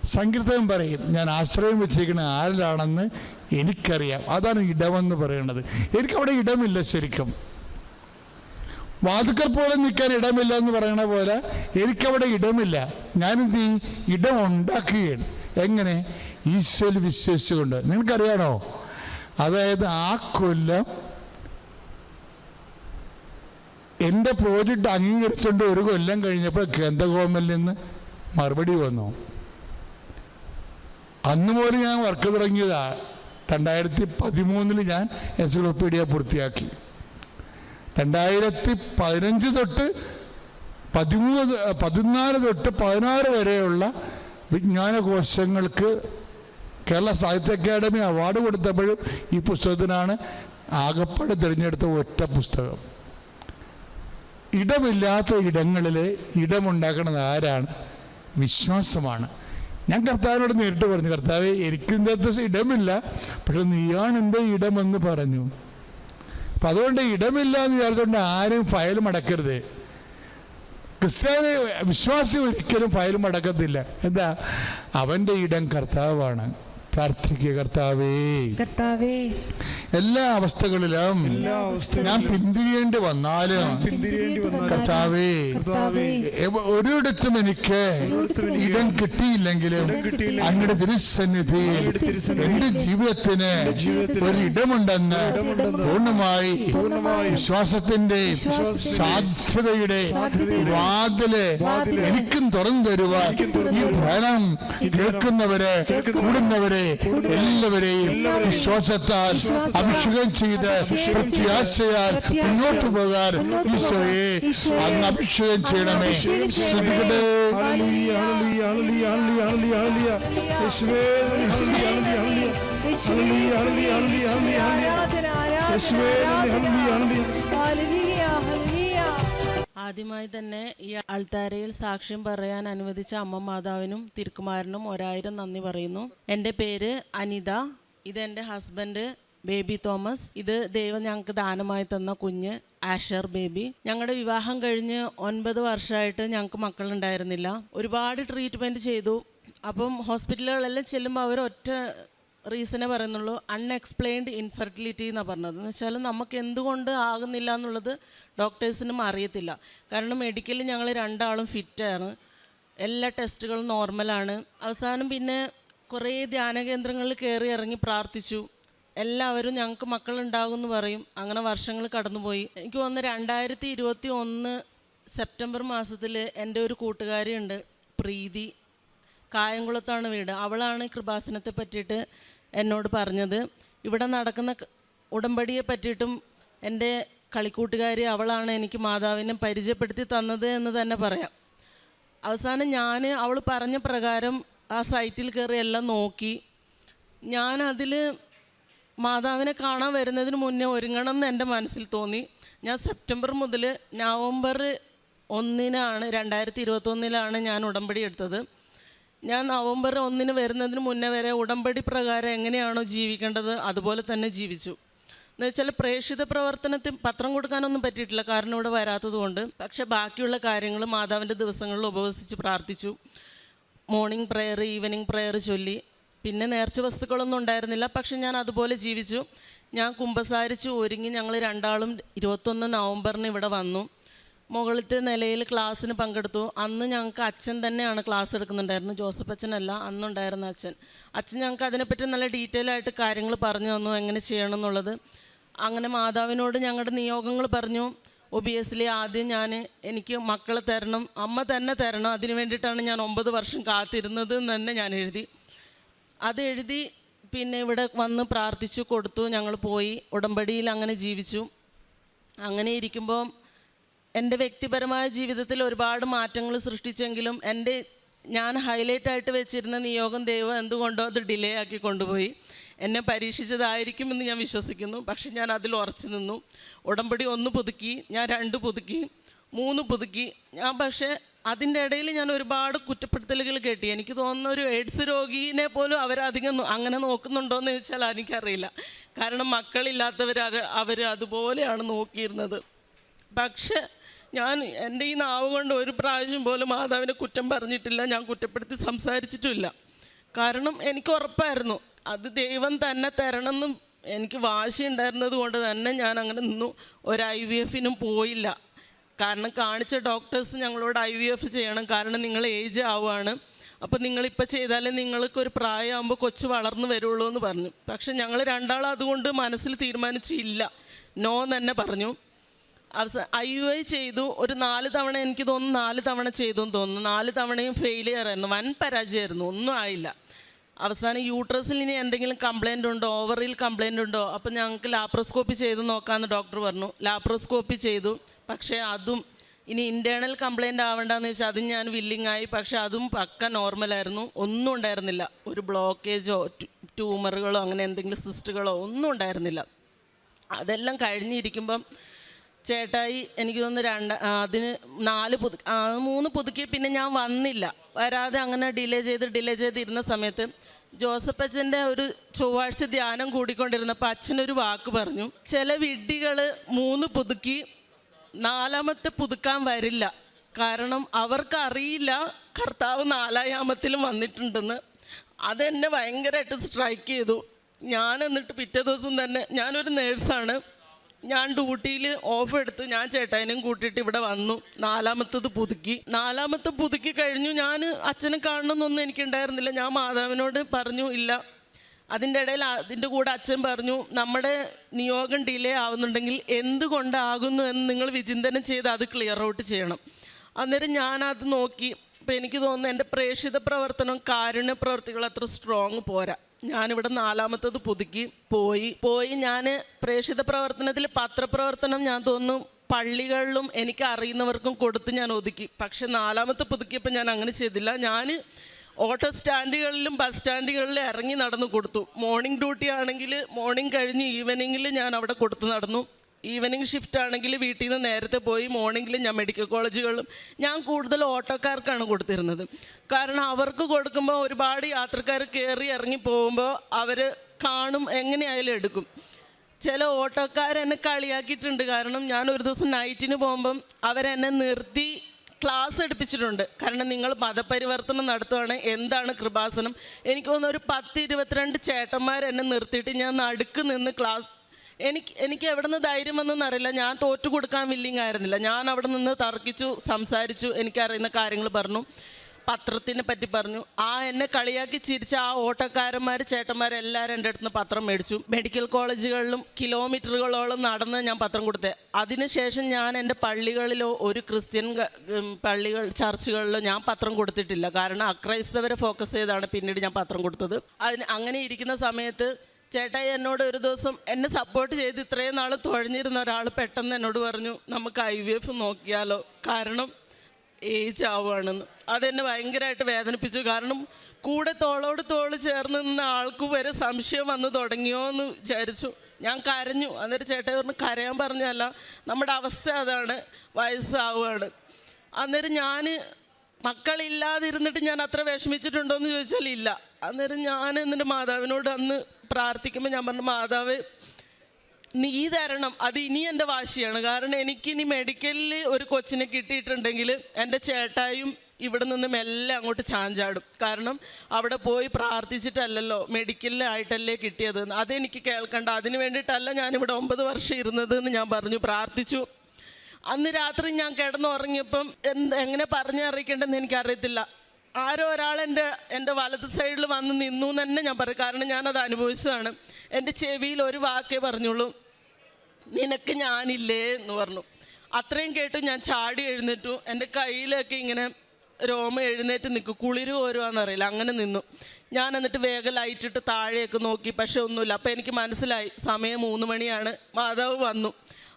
സങ്കീർത്തനം പറയും ഞാൻ ആശ്രയം വെച്ചിരിക്കുന്ന ആരിലാണെന്ന് എനിക്കറിയാം. അതാണ് ഇടമെന്ന് പറയുന്നത് എനിക്കവിടെ ഇടമില്ല ശരിക്കും. വാതുക്കൽ പോലെ നിൽക്കാൻ ഇടമില്ല എന്ന് പറയണ പോലെ എനിക്കവിടെ ഇടമില്ല. ഞാനെന്ത് ഇടം ഉണ്ടാക്കുകയാണ്. എങ്ങനെ? ഈശ്വരിൽ വിശ്വസിച്ചുകൊണ്ട്. നിങ്ങൾക്കറിയാണോ? അതായത് ആ കൊല്ലം എന്റെ പ്രോജക്റ്റ് അംഗീകരിച്ചുകൊണ്ട് ഒരു കൊല്ലം കഴിഞ്ഞപ്പോൾ കേന്ദ്രഗോമിൽ നിന്ന് മറുപടി വന്നു. അന്ന് മുതൽ ഞാൻ വർക്ക് തുടങ്ങിയതാ. രണ്ടായിരത്തി പതിമൂന്നിൽ ഞാൻ എൻസൈക്ലോപീഡിയ പൂർത്തിയാക്കി. രണ്ടായിരത്തി പതിനഞ്ച് തൊട്ട് പതിമൂന്ന് പതിനാല് തൊട്ട് പതിനാറ് വരെയുള്ള വിജ്ഞാനകോശങ്ങൾക്ക് കേരള സാഹിത്യ അക്കാദമി അവാർഡ് കൊടുത്തപ്പോഴും ഈ പുസ്തകത്തിനാണ് ആകപ്പാട് തിരഞ്ഞെടുത്ത ഒറ്റ പുസ്തകം. ഇടമില്ലാത്ത ഇടങ്ങളിൽ ഇടമുണ്ടാക്കുന്നത് ആരാണ്? വിശ്വാസമാണ്. ഞാൻ കർത്താവിനോട് നേരിട്ട് പറഞ്ഞു കർത്താവ് എനിക്കിന്റെ അകത്ത് ഇടമില്ല പക്ഷെ നീയാണ് എന്റെ ഇടമെന്ന് പറഞ്ഞു. അപ്പം അതുകൊണ്ട് ഇടമില്ല എന്ന് വിചാരിച്ചുകൊണ്ട് ആരും ഫയൽ മടക്കരുത്. ക്രിസ്ത്യാനി വിശ്വാസി ഒരിക്കലും ഫയൽ മടക്കത്തില്ല. എന്താ? അവന്റെ ഇടം കർത്താവാണ്. പ്രാർത്ഥിക്കുക കർത്താവേ. കർത്താവേ. എല്ലാ അവസ്ഥകളിലും ഞാൻ പിന്തിരിയേണ്ടി വന്നാലും കർത്താവേ ഒരിടത്തും എനിക്ക് ഇടം കിട്ടിയില്ലെങ്കിലും അങ്ങടെ തിരുസന്നിധി എന്റെ ജീവിതത്തിന് ഒരിടമുണ്ടെന്ന് ഒരു ഇടമുണ്ടെന്ന് ഇടമുണ്ടെന്ന് പൂർണമായി വിശ്വാസത്തിന്റെ സാധ്യതയുടെ വാതിൽ എനിക്കും തുറന്നു തരുവാൻ ഈ ഭരണം കേൾക്കുന്നവരെ കൂടുന്നവരെ എല്ലാവരെയും വിശ്വാസത്താൽ അഭിഷേകം ചെയ്ത് പ്രത്യാശയാൽ മുന്നോട്ട് പോകാൻ ഈശോയെ അങ്ങ് അഭിഷേകം ചെയ്യണമേ ശ്രമിക്കട്ടെ ഹല്ലേലൂയ, ഹല്ലേലൂയ, ഹല്ലേലൂയ, ഹല്ലേലൂയ, ഹല്ലേലൂയ, ഹല്ലേലൂയ. യേശുവേ, നന്ദി, ഹല്ലേലൂയ. ആരാധന ആരാധന യേശുവേ, നന്ദി, ഹല്ലേലൂയ, ഹല്ലേലൂയ. ആദ്യമായി തന്നെ ഈ അൾത്താരയിൽ സാക്ഷ്യം പറയാൻ അനുവദിച്ച അമ്മ മാതാവിനും തിരുക്കുമാരനും ഒരായിരം നന്ദി പറയുന്നു. എന്റെ പേര് അനിത. ഇത് എന്റെ ഹസ്ബൻഡ് ബേബി തോമസ്. ഇത് ദൈവം ഞങ്ങൾക്ക് ദാനമായി തന്ന കുഞ്ഞ് ആഷർ ബേബി. ഞങ്ങളുടെ വിവാഹം കഴിഞ്ഞ് ഒൻപത് വർഷമായിട്ട് ഞങ്ങൾക്ക് മക്കളുണ്ടായിരുന്നില്ല. ഒരുപാട് ട്രീറ്റ്മെന്റ് ചെയ്തു. അപ്പം ഹോസ്പിറ്റലുകളെല്ലാം ചെല്ലുമ്പോൾ അവർ ഒറ്റ റീസണേ പറയുന്നുള്ളൂ അൺഎക്സ്പ്ലെയിൻഡ് ഇൻഫെർട്ടിലിറ്റി എന്നാണ് പറഞ്ഞത്. എന്ന് വെച്ചാൽ നമുക്ക് എന്തുകൊണ്ട് ആകുന്നില്ല എന്നുള്ളത് ഡോക്ടേഴ്സിനും അറിയത്തില്ല. കാരണം മെഡിക്കലി ഞങ്ങൾ രണ്ടാളും ഫിറ്റാണ്. എല്ലാ ടെസ്റ്റുകളും നോർമലാണ്. അവസാനം പിന്നെ കുറേ ധ്യാന കേന്ദ്രങ്ങളിൽ കയറി ഇറങ്ങി പ്രാർത്ഥിച്ചു. എല്ലാവരും ഞങ്ങൾക്ക് മക്കളുണ്ടാകും എന്ന് പറയും. അങ്ങനെ വർഷങ്ങൾ കടന്നുപോയി. എനിക്ക് വന്ന് രണ്ടായിരത്തി ഇരുപത്തി ഒന്ന് സെപ്റ്റംബർ മാസത്തിൽ എന്റെ ഒരു കൂട്ടുകാരിയുണ്ട് പ്രീതി. കായംകുളത്താണ് വീട്. അവളാണ് കൃപാസനത്തെ പറ്റിയിട്ട് എന്നോട് പറഞ്ഞത്. ഇവിടെ നടക്കുന്ന ഉടമ്പടിയെ പറ്റിയിട്ടും എന്റെ കളിക്കൂട്ടുകാരി അവളാണ് എനിക്ക് മാതാവിനെ പരിചയപ്പെടുത്തി തന്നത് എന്ന് തന്നെ പറയാം. അവസാനം ഞാൻ അവൾ പറഞ്ഞ പ്രകാരം ആ സൈറ്റിൽ കയറി എല്ലാം നോക്കി. ഞാൻ അതിൽ മാതാവിനെ കാണാൻ വരുന്നതിന് മുന്നേ ഒരുങ്ങണം എന്ന് എന്റെ മനസ്സിൽ തോന്നി. ഞാൻ സെപ്റ്റംബർ മുതൽ നവംബർ ഒന്നിനാണ് രണ്ടായിരത്തി ഇരുപത്തൊന്നിലാണ് ഞാൻ ഉടമ്പടി എടുത്തത്. ഞാൻ നവംബർ ഒന്നിന് വരുന്നതിന് മുന്നേ വരെ ഉടമ്പടി പ്രകാരം എങ്ങനെയാണോ ജീവിക്കേണ്ടത് അതുപോലെ തന്നെ ജീവിച്ചു. എന്ന് വെച്ചാൽ പ്രേക്ഷിത പ്രവർത്തനത്തിൽ പത്രം കൊടുക്കാനൊന്നും പറ്റിയിട്ടില്ല. കാരണം ഇവിടെ വരാത്തത് കൊണ്ട് പക്ഷെ ബാക്കിയുള്ള കാര്യങ്ങൾ മാതാവിന്റെ ദിവസങ്ങളിൽ ഉപവസിച്ച് പ്രാർത്ഥിച്ചു. മോർണിംഗ് പ്രെയർ ഈവനിങ് പ്രെയർ ചൊല്ലി. പിന്നെ നേർച്ച വസ്തുക്കളൊന്നും ഉണ്ടായിരുന്നില്ല. പക്ഷെ ഞാൻ അതുപോലെ ജീവിച്ചു. ഞാൻ കുമ്പസാരിച്ച് ഒരുങ്ങി ഞങ്ങൾ രണ്ടാളും ഇരുപത്തൊന്ന് നവംബറിന് ഇവിടെ വന്നു. മുകളിലത്തെ നിലയിൽ ക്ലാസ്സിന് പങ്കെടുത്തു. അന്ന് ഞങ്ങൾക്ക് അച്ഛൻ തന്നെയാണ് ക്ലാസ് എടുക്കുന്നുണ്ടായിരുന്നു ജോസഫ് അച്ഛനല്ല അന്നുണ്ടായിരുന്ന അച്ഛൻ. അച്ഛൻ ഞങ്ങൾക്ക് അതിനെപ്പറ്റി നല്ല ഡീറ്റെയിൽ ആയിട്ട് കാര്യങ്ങൾ പറഞ്ഞു തന്നു. എങ്ങനെ ചെയ്യണം എന്നുള്ളത്. അങ്ങനെ മാതാവിനോട് ഞങ്ങളുടെ നിയോഗങ്ങൾ പറഞ്ഞു ഒബിയസ്ലി ആദ്യം ഞാൻ എനിക്ക് മക്കളെ തരണം അമ്മ തന്നെ തരണം അതിന് വേണ്ടിയിട്ടാണ് ഞാൻ ഒമ്പത് വർഷം കാത്തിരുന്നത് എന്ന് തന്നെ ഞാൻ എഴുതി. അത് എഴുതി പിന്നെ ഇവിടെ വന്ന് പ്രാർത്ഥിച്ചു കൊടുത്തു ഞങ്ങൾ പോയി. ഉടമ്പടിയിൽ അങ്ങനെ ജീവിച്ചു. അങ്ങനെ ഇരിക്കുമ്പോൾ എന്റെ വ്യക്തിപരമായ ജീവിതത്തിൽ ഒരുപാട് മാറ്റങ്ങൾ സൃഷ്ടിച്ചെങ്കിലും എന്റെ ഞാൻ ഹൈലൈറ്റ് ആയിട്ട് വെച്ചിരുന്ന നിയോഗം ദൈവം എന്തുകൊണ്ടോ അത് ഡിലേ ആക്കി കൊണ്ടുപോയി. എന്നെ പരീക്ഷിച്ചതായിരിക്കുമെന്ന് ഞാൻ വിശ്വസിക്കുന്നു. പക്ഷെ ഞാൻ അതിൽ ഉറച്ചു നിന്നു. ഉടമ്പടി ഒന്ന് പുതുക്കി ഞാൻ രണ്ട് പുതുക്കി മൂന്ന് പുതുക്കി. ഞാൻ പക്ഷേ അതിന്റെ ഇടയിൽ ഞാൻ ഒരുപാട് കുറ്റപ്പെടുത്തലുകൾ കേട്ടി. എനിക്ക് തോന്നുന്ന ഒരു എയ്ഡ്സ് രോഗീനെ പോലും അവരധികം അങ്ങനെ നോക്കുന്നുണ്ടോ എന്ന് ചോദിച്ചാൽ എനിക്കറിയില്ല. കാരണം മക്കളില്ലാത്തവർ അവർ അതുപോലെയാണ് നോക്കിയിരുന്നത്. പക്ഷേ ഞാൻ എന്റെ ഈ നാവ് കൊണ്ട് ഒരു പ്രാവശ്യം പോലും മാതാവിനെ കുറ്റം പറഞ്ഞിട്ടില്ല. ഞാൻ കുറ്റപ്പെടുത്തി സംസാരിച്ചിട്ടുമില്ല കാരണം എനിക്ക് ഉറപ്പായിരുന്നു. അത് ദൈവം തന്നെ തരണമെന്നും എനിക്ക് വാശി ഉണ്ടായിരുന്നത് കൊണ്ട് തന്നെ ഞാൻ അങ്ങനെ നിന്നു. ഒരു ഐ വി എഫിനും പോയില്ല. കാരണം കാണിച്ച ഡോക്ടേഴ്സ് ഞങ്ങളോട് ഐ വി എഫ് ചെയ്യണം. കാരണം നിങ്ങൾ ഏജ് ആവുകയാണ് അപ്പോൾ നിങ്ങളിപ്പോൾ ചെയ്താലേ നിങ്ങൾക്ക് ഒരു പ്രായമാകുമ്പോൾ കൊച്ചു വളർന്നു വരുള്ളൂ എന്ന് പറഞ്ഞു. പക്ഷെ ഞങ്ങൾ രണ്ടാളും അതുകൊണ്ട് മനസ്സിൽ തീരുമാനിച്ചു ഇല്ല നോ തന്നെ പറഞ്ഞു. അവസാന ഐ യു ഐ ചെയ്തു. ഒരു നാല് തവണ എനിക്ക് തോന്നുന്നു നാല് തവണ ചെയ്തു എന്ന് തോന്നുന്നു. നാല് തവണയും ഫെയിലിയർ ആയിരുന്നു. വൻ പരാജയമായിരുന്നു. ഒന്നും ആയില്ല. അവസാനം യൂട്രസിൽ ഇനി എന്തെങ്കിലും കംപ്ലൈന്റ് ഉണ്ടോ? ഓവറിൽ കംപ്ലൈന്റ് ഉണ്ടോ? അപ്പം ഞങ്ങൾക്ക് ലാപ്രോസ്കോപ്പി ചെയ്ത് നോക്കാമെന്ന് ഡോക്ടർ പറഞ്ഞു. ലാപ്രോസ്കോപ്പി ചെയ്തു. പക്ഷേ അതും ഇനി ഇന്റേർണൽ കംപ്ലൈന്റ് ആവേണ്ടെന്ന് വെച്ചാൽ അതും ഞാൻ വില്ലിങ് ആയി. പക്ഷേ അതും പക്ക നോർമലായിരുന്നു ഒന്നും ഉണ്ടായിരുന്നില്ല. ഒരു ബ്ലോക്കേജോ ട്യൂമറുകളോ അങ്ങനെ എന്തെങ്കിലും സിസ്റ്റുകളോ ഒന്നും ഉണ്ടായിരുന്നില്ല. അതെല്ലാം കഴിഞ്ഞിരിക്കുമ്പം ചേട്ടായി എനിക്ക് തോന്നുന്നു രണ്ട് അതിന് നാല് പുതു മൂന്ന് പുതുക്കി പിന്നെ ഞാൻ വന്നില്ല. വരാതെ അങ്ങനെ ഡിലേ ചെയ്ത് ഡിലേ ചെയ്തിരുന്ന സമയത്ത് ജോസഫ് അച്ഛന്റെ ഒരു ചൊവ്വാഴ്ച ധ്യാനം കൂടിക്കൊണ്ടിരുന്നപ്പോൾ അച്ഛനൊരു വാക്ക് പറഞ്ഞു ചില വിഡ്ഢികൾ മൂന്ന് പുതുക്കി നാലാമത്തെ പുതുക്കാൻ വരില്ല. കാരണം അവർക്ക് അറിയില്ല കർത്താവ് നാലായാമത്തിലും വന്നിട്ടുണ്ടെന്ന്. അതെന്നെ ഭയങ്കരമായിട്ട് സ്ട്രൈക്ക് ചെയ്തു. ഞാൻ എന്നിട്ട് പിറ്റേ ദിവസം തന്നെ ഞാനൊരു നേഴ്സാണ്. ഞാൻ ഡ്യൂട്ടിയിൽ ഓഫ് എടുത്ത് ഞാൻ ചേട്ടായനും കൂട്ടിയിട്ട് ഇവിടെ വന്നു. നാലാമത്തത് പുതുക്കി. നാലാമത്തെ പുതുക്കി കഴിഞ്ഞു. ഞാൻ അച്ഛനെ കാണണമെന്നൊന്നും എനിക്കുണ്ടായിരുന്നില്ല. ഞാൻ മാതാവിനോട് പറഞ്ഞു ഇല്ല. അതിന്റെ ഇടയിൽ അതിന്റെ കൂടെ അച്ഛൻ പറഞ്ഞു നമ്മുടെ നിയോഗം ഡിലേ ആവുന്നുണ്ടെങ്കിൽ എന്തുകൊണ്ടാകുന്നു എന്ന് നിങ്ങൾ വിചിന്തനം ചെയ്ത് അത് ക്ലിയർ ഔട്ട് ചെയ്യണം. അന്നേരം ഞാനത് നോക്കി. അപ്പോൾ എനിക്ക് തോന്നുന്നു എന്റെ പ്രേക്ഷിത പ്രവർത്തനം കാരുണ്യ പ്രവർത്തികൾ അത്ര സ്ട്രോങ് പോരാ. ഞാനിവിടെ നാലാമത്തത് പുതുക്കി പോയി. പോയി ഞാൻ പ്രേക്ഷിത പ്രവർത്തനത്തിൽ പത്രപ്രവർത്തനം ഞാൻ തോന്നുന്നു പള്ളികളിലും എനിക്ക് അറിയുന്നവർക്കും കൊടുത്ത് ഞാൻ ഒതുക്കി. പക്ഷെ നാലാമത്തെ പുതുക്കിയപ്പോൾ ഞാൻ അങ്ങനെ ചെയ്തില്ല. ഞാൻ ഓട്ടോ സ്റ്റാൻഡുകളിലും ബസ് സ്റ്റാൻഡുകളിലും ഇറങ്ങി നടന്നു കൊടുത്തു. മോർണിംഗ് ഡ്യൂട്ടി ആണെങ്കിൽ മോർണിംഗ് കഴിഞ്ഞ് ഈവനിങ്ങിൽ ഞാൻ അവിടെ കൊടുത്തു നടന്നു. ഈവനിങ് ഷിഫ്റ്റ് ആണെങ്കിൽ വീട്ടിൽ നിന്ന് നേരത്തെ പോയി മോർണിംഗിൽ ഞാൻ മെഡിക്കൽ കോളേജുകളിലും ഞാൻ കൂടുതൽ ഓട്ടോക്കാർക്കാണ് കൊടുത്തിരുന്നത്. കാരണം അവർക്ക് കൊടുക്കുമ്പോൾ ഒരുപാട് യാത്രക്കാർ കയറി ഇറങ്ങി പോകുമ്പോൾ അവർ കാണും എങ്ങനെയായാലും എടുക്കും. ചില ഓട്ടോക്കാരെന്നെ കളിയാക്കിയിട്ടുണ്ട്. കാരണം ഞാൻ ഒരു ദിവസം നൈറ്റിന് പോകുമ്പം അവരെന്നെ നിർത്തി ക്ലാസ് എടുപ്പിച്ചിട്ടുണ്ട്. കാരണം നിങ്ങൾ മതപരിവർത്തനം നടത്തുവാണ് എന്താണ് കൃപാസനം? എനിക്ക് തോന്നുന്നു ഒരു പത്ത് ഇരുപത്തിരണ്ട് ചേട്ടന്മാർ നിർത്തിയിട്ട് ഞാൻ നടുക്ക് നിന്ന് ക്ലാസ് എനിക്ക് എനിക്ക് എവിടെ നിന്ന് ധൈര്യം വന്നെന്ന് അറിയില്ല. ഞാൻ തോറ്റു കൊടുക്കാൻ വില്ലിങ് ആയിരുന്നില്ല. ഞാൻ അവിടെ നിന്ന് തർക്കിച്ചു സംസാരിച്ചു എനിക്കറിയുന്ന കാര്യങ്ങൾ പറഞ്ഞു. പത്രത്തിനെ പറ്റി പറഞ്ഞു. ആ എന്നെ കളിയാക്കി ചിരിച്ച ആ ഓട്ടോക്കാരന്മാർ ചേട്ടന്മാരെല്ലാവരും എന്റെ അടുത്ത് പത്രം മേടിച്ചു. മെഡിക്കൽ കോളേജുകളിലും കിലോമീറ്ററുകളോളം നടന്ന് ഞാൻ പത്രം കൊടുത്തത് അതിനുശേഷം ഞാൻ എന്റെ പള്ളികളിലോ ഒരു ക്രിസ്ത്യൻ പള്ളികൾ ചർച്ചുകളിലോ ഞാൻ പത്രം കൊടുത്തിട്ടില്ല. കാരണം അക്രൈസ്തവരെ ഫോക്കസ് ചെയ്താണ് പിന്നീട് ഞാൻ പത്രം കൊടുത്തത്. അതിന് അങ്ങനെ ഇരിക്കുന്ന സമയത്ത് ചേട്ടായി എന്നോട് ഒരു ദിവസം എന്നെ സപ്പോർട്ട് ചെയ്ത് ഇത്രയും നാൾ തുഴഞ്ഞിരുന്ന ഒരാൾ പെട്ടെന്ന് എന്നോട് പറഞ്ഞു നമുക്ക് ഐ വി എഫ് നോക്കിയാലോ? കാരണം ഏജ് ആവുകയാണെന്ന് അതെന്നെ ഭയങ്കരമായിട്ട് വേദനിപ്പിച്ചു. കാരണം കൂടെ തോളോട് തോൾ ചേർന്ന് നിന്ന ആൾക്ക് വരെ സംശയം വന്ന് തുടങ്ങിയോ എന്ന് വിചാരിച്ചു. ഞാൻ കരഞ്ഞു. അന്നേരം ചേട്ടായി പറഞ്ഞു കരയാൻ പറഞ്ഞല്ല നമ്മുടെ അവസ്ഥ അതാണ്. വയസ്സാവുകയാണ്. അന്നേരം ഞാൻ മക്കളില്ലാതിരുന്നിട്ട് ഞാൻ അത്ര വിഷമിച്ചിട്ടുണ്ടോ എന്ന് ചോദിച്ചാൽ ഇല്ല. അന്നേരം ഞാൻ എന്നിട്ട് മാതാവിനോട് അന്ന് പ്രാർത്ഥിക്കുമ്പോൾ ഞാൻ പറഞ്ഞു മാതാവ് നീ തരണം അത് ഇനി എന്റെ വാശിയാണ്. കാരണം എനിക്കിനി മെഡിക്കലിൽ ഒരു കൊച്ചിനെ കിട്ടിയിട്ടുണ്ടെങ്കിൽ എന്റെ ചേട്ടായും ഇവിടെ നിന്ന് മെല്ലെ അങ്ങോട്ട് ചാഞ്ചാടും. കാരണം അവിടെ പോയി പ്രാർത്ഥിച്ചിട്ടല്ലല്ലോ മെഡിക്കലിലായിട്ടല്ലേ കിട്ടിയത്. അതെനിക്ക് കേൾക്കണ്ട. അതിന് വേണ്ടിയിട്ടല്ല ഞാനിവിടെ ഒമ്പത് വർഷം ഇരുന്നത് എന്ന് ഞാൻ പറഞ്ഞു പ്രാർത്ഥിച്ചു. അന്ന് രാത്രി ഞാൻ കിടന്നുറങ്ങിയപ്പം എന്ത് എങ്ങനെ പറഞ്ഞറിയിക്കേണ്ടെന്ന് എനിക്കറിയത്തില്ല. ആരോ ഒരാൾ എന്റെ എന്റെ വലത് സൈഡിൽ വന്ന് നിന്നു എന്ന് തന്നെ ഞാൻ പറയും. കാരണം ഞാനത് അനുഭവിച്ചതാണ്. എന്റെ ചെവിയിൽ ഒരു വാക്കേ പറഞ്ഞുള്ളൂ. നിനക്ക് ഞാനില്ലേ എന്ന് പറഞ്ഞു. അത്രയും കേട്ടു ഞാൻ ചാടി എഴുന്നേറ്റു. എന്റെ കയ്യിലൊക്കെ ഇങ്ങനെ രോമ എഴുന്നേറ്റ് നിൽക്കും. കുളിര് ഓരോന്നറിയില്ല അങ്ങനെ നിന്നു. ഞാൻ എന്നിട്ട് വേഗം ലൈറ്റിട്ട് താഴെയൊക്കെ നോക്കി. പക്ഷെ ഒന്നുമില്ല. അപ്പോൾ എനിക്ക് മനസ്സിലായി. സമയം മൂന്ന് മണിയാണ്. മാതാവ് വന്നു.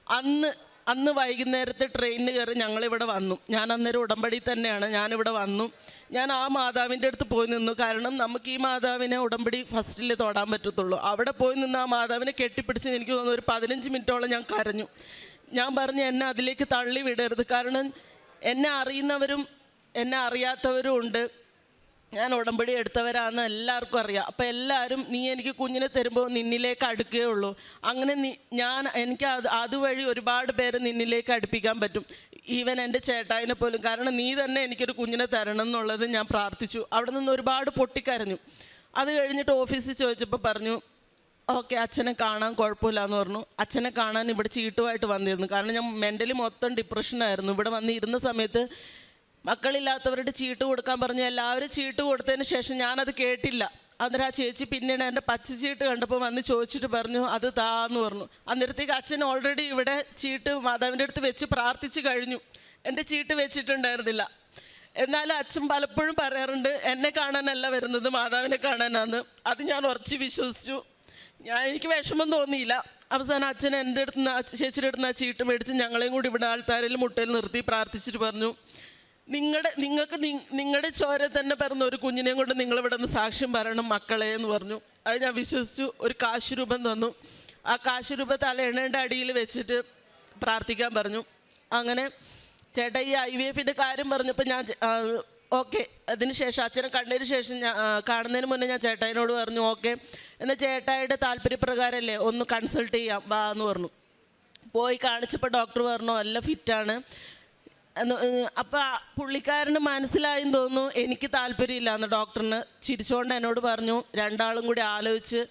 അന്ന് അന്ന് വൈകുന്നേരത്തെ ട്രെയിനിന് കയറി ഞങ്ങളിവിടെ വന്നു. ഞാൻ അന്നേരം ഉടമ്പടി തന്നെയാണ്. ഞാനിവിടെ വന്നു. ഞാൻ ആ മാതാവിന്റെ അടുത്ത് പോയി നിന്നു. കാരണം നമുക്ക് ഈ മാതാവിനെ ഉടമ്പടി ഫസ്റ്റിൽ തൊടാൻ പറ്റത്തുള്ളൂ. അവിടെ പോയി നിന്ന് ആ മാതാവിനെ കെട്ടിപ്പിടിച്ച് എനിക്ക് തോന്നുന്നു ഒരു പതിനഞ്ച് മിനിറ്റോളം ഞാൻ കരഞ്ഞു. ഞാൻ പറഞ്ഞു എന്നെ അതിലേക്ക് തള്ളി വിടരുത്. കാരണം എന്നെ അറിയുന്നവരും എന്നെ അറിയാത്തവരും ഉണ്ട്. ഞാൻ ഉടമ്പടി എടുത്തവരാണെന്ന് എല്ലാവർക്കും അറിയാം. അപ്പം എല്ലാവരും നീ എനിക്ക് കുഞ്ഞിനെ തരുമ്പോൾ നിന്നിലേക്ക് അടുക്കുകയുള്ളൂ അങ്ങനെ നീ ഞാൻ എനിക്ക് അത് അതുവഴി ഒരുപാട് പേര് നിന്നിലേക്ക് അടുപ്പിക്കാൻ പറ്റും. ഈവൻ എന്റെ ചേട്ടായിനെ പോലും. കാരണം നീ തന്നെ എനിക്കൊരു കുഞ്ഞിനെ തരണം എന്നുള്ളത് ഞാൻ പ്രാർത്ഥിച്ചു. അവിടെ നിന്ന് ഒരുപാട് പൊട്ടിക്കരഞ്ഞു. അത് കഴിഞ്ഞിട്ട് ഓഫീസിൽ ചോദിച്ചപ്പോൾ പറഞ്ഞു ഓക്കെ അച്ഛനെ കാണാൻ കുഴപ്പമില്ല എന്ന് പറഞ്ഞു. അച്ഛനെ കാണാൻ ഇവിടെ ചീട്ടുമായിട്ട് വന്നിരുന്നു. കാരണം ഞാൻ മെന്റലി മൊത്തം ഡിപ്രഷനായിരുന്നു ഇവിടെ വന്നിരുന്ന സമയത്ത് മക്കളില്ലാത്തവരുടെ ചീട്ട് കൊടുക്കാൻ പറഞ്ഞു എല്ലാവരും ചീട്ട് കൊടുത്തതിന് ശേഷം ഞാനത് കേട്ടില്ല. അന്നേരം ആ ചേച്ചി പിന്നീട് എന്റെ പച്ച ചീട്ട് കണ്ടപ്പോൾ വന്ന് ചോദിച്ചിട്ട് പറഞ്ഞു അത് താന്ന് പറഞ്ഞു. അന്നേരത്തേക്ക് അച്ഛൻ ഓൾറെഡി ഇവിടെ ചീട്ട് മാതാവിന്റെ അടുത്ത് വെച്ച് പ്രാർത്ഥിച്ചു കഴിഞ്ഞു. എന്റെ ചീട്ട് വെച്ചിട്ടുണ്ടായിരുന്നില്ല. എന്നാലും അച്ഛൻ പലപ്പോഴും പറയാറുണ്ട് എന്നെ കാണാനല്ല വരുന്നത് മാതാവിനെ കാണാനാന്ന്. അത് ഞാൻ ഉറച്ച് വിശ്വസിച്ചു. ഞാൻ എനിക്ക് വിഷമം തോന്നിയില്ല. അവസാനം അച്ഛൻ എന്റെ അടുത്ത് നിന്ന് ചേച്ചിയുടെ അടുത്ത് നിന്ന് ആ ചീട്ട് മേടിച്ച് ഞങ്ങളെയും കൂടി ഇവിടെ ആൾത്താരിൽ മുട്ടയിൽ നിർത്തി പ്രാർത്ഥിച്ചിട്ട് പറഞ്ഞു. നിങ്ങളുടെ നിങ്ങൾക്ക് നിങ്ങളുടെ ചോര തന്നെ പറഞ്ഞ ഒരു കുഞ്ഞിനെയും കൊണ്ട് നിങ്ങൾ ഇവിടെ നിന്ന് സാക്ഷ്യം പറയണം മക്കളെ എന്ന് പറഞ്ഞു. അത് ഞാൻ വിശ്വസിച്ചു. ഒരു കാശ് രൂപം തന്നു. ആ കാശ് രൂപ തല എണ്ണേന്റെ അടിയിൽ വെച്ചിട്ട് പ്രാർത്ഥിക്കാൻ പറഞ്ഞു. അങ്ങനെ ചേട്ടാ ഈ ഐ വി എഫിന്റെ കാര്യം പറഞ്ഞപ്പോൾ ഞാൻ ഓക്കെ. അതിന് ശേഷം അച്ഛനെ കണ്ടതിന് ശേഷം ഞാൻ കാണുന്നതിന് മുന്നേ ഞാൻ ചേട്ടായിനോട് പറഞ്ഞു ഓക്കെ. എന്നാൽ ചേട്ടായിയുടെ താല്പര്യപ്രകാരമല്ലേ ഒന്ന് കൺസൾട്ട് ചെയ്യാം വാ എന്ന് പറഞ്ഞു. പോയി കാണിച്ചപ്പോൾ ഡോക്ടർ പറഞ്ഞു എല്ലാം ഫിറ്റാണ്. അപ്പം പുള്ളിക്കാരന് മനസ്സിലായെന്ന് തോന്നുന്നു എനിക്ക് താല്പര്യമില്ല എന്ന് ഡോക്ടറിന് ചിരിച്ചുകൊണ്ട് എന്നോട് പറഞ്ഞു രണ്ടാളും കൂടി ആലോചിച്ച്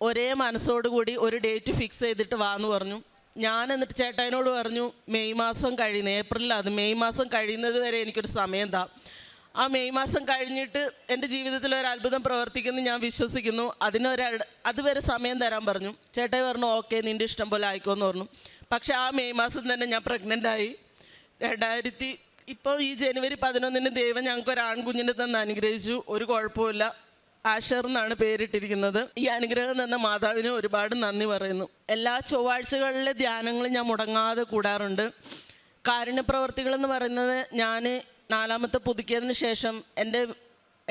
ഒരേ മനസ്സോടുകൂടി ഒരു ഡേറ്റ് ഫിക്സ് ചെയ്തിട്ട് വാന്ന് പറഞ്ഞു. ഞാൻ എന്നിട്ട് ചേട്ടായിനോട് പറഞ്ഞു മെയ് മാസം കഴിയുന്നത് ഏപ്രിലിൽ അത് മെയ് മാസം കഴിയുന്നത് വരെ എനിക്കൊരു സമയം താ. ആ മെയ് മാസം കഴിഞ്ഞിട്ട് എന്റെ ജീവിതത്തിൽ ഒരു അത്ഭുതം പ്രവർത്തിക്കുന്നു ഞാൻ വിശ്വസിക്കുന്നു. അതിനൊരു അതുവരെ സമയം തരാൻ പറഞ്ഞു. ചേട്ടായി പറഞ്ഞു ഓക്കെ നിന്റെ ഇഷ്ടം പോലെ ആയിക്കോന്ന് പറഞ്ഞു. പക്ഷേ ആ മെയ് മാസം തന്നെ ഞാൻ പ്രഗ്നന്റ് ആയി. രണ്ടായിരത്തി ഇപ്പോൾ ഈ ജനുവരി പതിനൊന്നിന് ദൈവം ഞങ്ങൾക്ക് ഒരു ആൺകുഞ്ഞിനെ തന്ന് അനുഗ്രഹിച്ചു. ഒരു കുഴപ്പമില്ല ആഷർ എന്നാണ് പേരിട്ടിരിക്കുന്നത്. ഈ അനുഗ്രഹം തന്ന മാതാവിന് ഒരുപാട് നന്ദി പറയുന്നു. എല്ലാ ചൊവ്വാഴ്ചകളിലെ ധ്യാനങ്ങളും ഞാൻ മുടങ്ങാതെ കൂടാറുണ്ട്. കാരുണ്യപ്രവർത്തികളെന്ന് പറയുന്നത് ഞാൻ നാലാമത്തെ പുതുക്കിയതിന് ശേഷം എന്റെ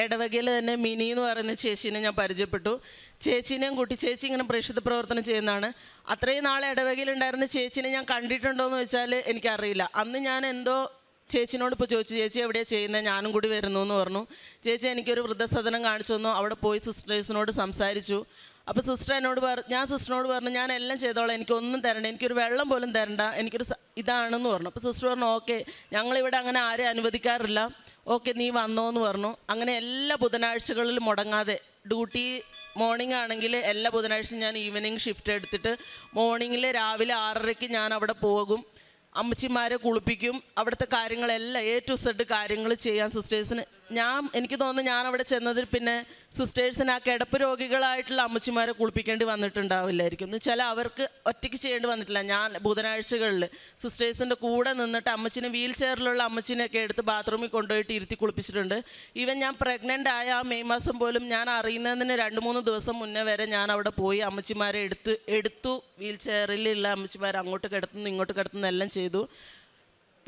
ഇടവകയിൽ തന്നെ മിനി എന്ന് പറയുന്ന ചേച്ചീനെ ഞാൻ പരിചയപ്പെട്ടു. ചേച്ചീനെയും കൂട്ടി ചേച്ചി ഇങ്ങനെ പ്രേക്ഷിത പ്രവർത്തനം ചെയ്യുന്നതാണ്. അത്രയും നാളെ ഇടവകയിൽ ഉണ്ടായിരുന്ന ചേച്ചീനെ ഞാൻ കണ്ടിട്ടുണ്ടോ എന്ന് വെച്ചാൽ എനിക്കറിയില്ല. അന്ന് ഞാൻ എന്തോ ചേച്ചിനോട് ഇപ്പോൾ ചോദിച്ചു ചേച്ചി എവിടെയാണ് ചെയ്യുന്നത് ഞാനും കൂടി വരുന്നു എന്ന് പറഞ്ഞു. ചേച്ചി എനിക്കൊരു വൃദ്ധസദനം കാണിച്ചു തന്നു. അവിടെ പോയി സിസ്റ്റേഴ്സിനോട് സംസാരിച്ചു. അപ്പോൾ സിസ്റ്റർ എന്നോട് പറ ഞാൻ സിസ്റ്ററിനോട് പറഞ്ഞു ഞാൻ എല്ലാം ചെയ്തോളാം. എനിക്കൊന്നും തരണ്ട. എനിക്കൊരു വെള്ളം പോലും തരണ്ട. എനിക്കൊരു ഇതാണെന്ന് പറഞ്ഞു. അപ്പോൾ സിസ്റ്റർ പറഞ്ഞു ഓക്കെ. ഞങ്ങളിവിടെ അങ്ങനെ ആരെയും അനുവദിക്കാറില്ല. ഓക്കെ നീ വന്നോ എന്ന് പറഞ്ഞു. അങ്ങനെ എല്ലാ ബുധനാഴ്ചകളിലും മുടങ്ങാതെ ഡ്യൂട്ടി മോർണിംഗ് ആണെങ്കിൽ എല്ലാ ബുധനാഴ്ചയും ഞാൻ ഈവനിങ് ഷിഫ്റ്റ് എടുത്തിട്ട് മോർണിംഗിൽ രാവിലെ ആറരയ്ക്ക് ഞാൻ അവിടെ പോകും. അമ്മച്ചിമാരെ കുളിപ്പിക്കും. അവിടുത്തെ കാര്യങ്ങളെല്ലാം എ ടു സെഡ് കാര്യങ്ങൾ ചെയ്യാൻ സിസ്റ്റേഴ്സിന് ഞാൻ എനിക്ക് തോന്നുന്നു ഞാൻ അവിടെ ചെന്നതിൽ പിന്നെ സിസ്റ്റേഴ്സിന് ആ കിടപ്പ് രോഗികളായിട്ടുള്ള അമ്മച്ചിമാരെ കുളിപ്പിക്കേണ്ടി വന്നിട്ടുണ്ടാവില്ലായിരിക്കും. എന്ന് വെച്ചാൽ അവർക്ക് ഒറ്റയ്ക്ക് ചെയ്യേണ്ടി വന്നിട്ടില്ല. ഞാൻ ബുധനാഴ്ചകളിൽ സിസ്റ്റേഴ്സിന്റെ കൂടെ നിന്നിട്ട് അമ്മച്ചിനെ വീൽ ചെയറിലുള്ള അമ്മച്ചിനെയൊക്കെ എടുത്ത് ബാത്റൂമിൽ കൊണ്ടുപോയിട്ട് ഇരുത്തി കുളിപ്പിച്ചിട്ടുണ്ട്. ഈവൻ ഞാൻ പ്രഗ്നന്റ് ആയ ആ മെയ് മാസം പോലും ഞാൻ അറിയുന്നതിന് രണ്ട് മൂന്ന് ദിവസം മുന്നേ വരെ ഞാൻ അവിടെ പോയി അമ്മച്ചിമാരെ എടുത്ത് എടുത്തു. വീൽ ചെയറിലുള്ള അമ്മച്ചിമാരെ അങ്ങോട്ട് കിടത്തുന്നു ഇങ്ങോട്ട് കിടത്തുന്നു എല്ലാം ചെയ്തു.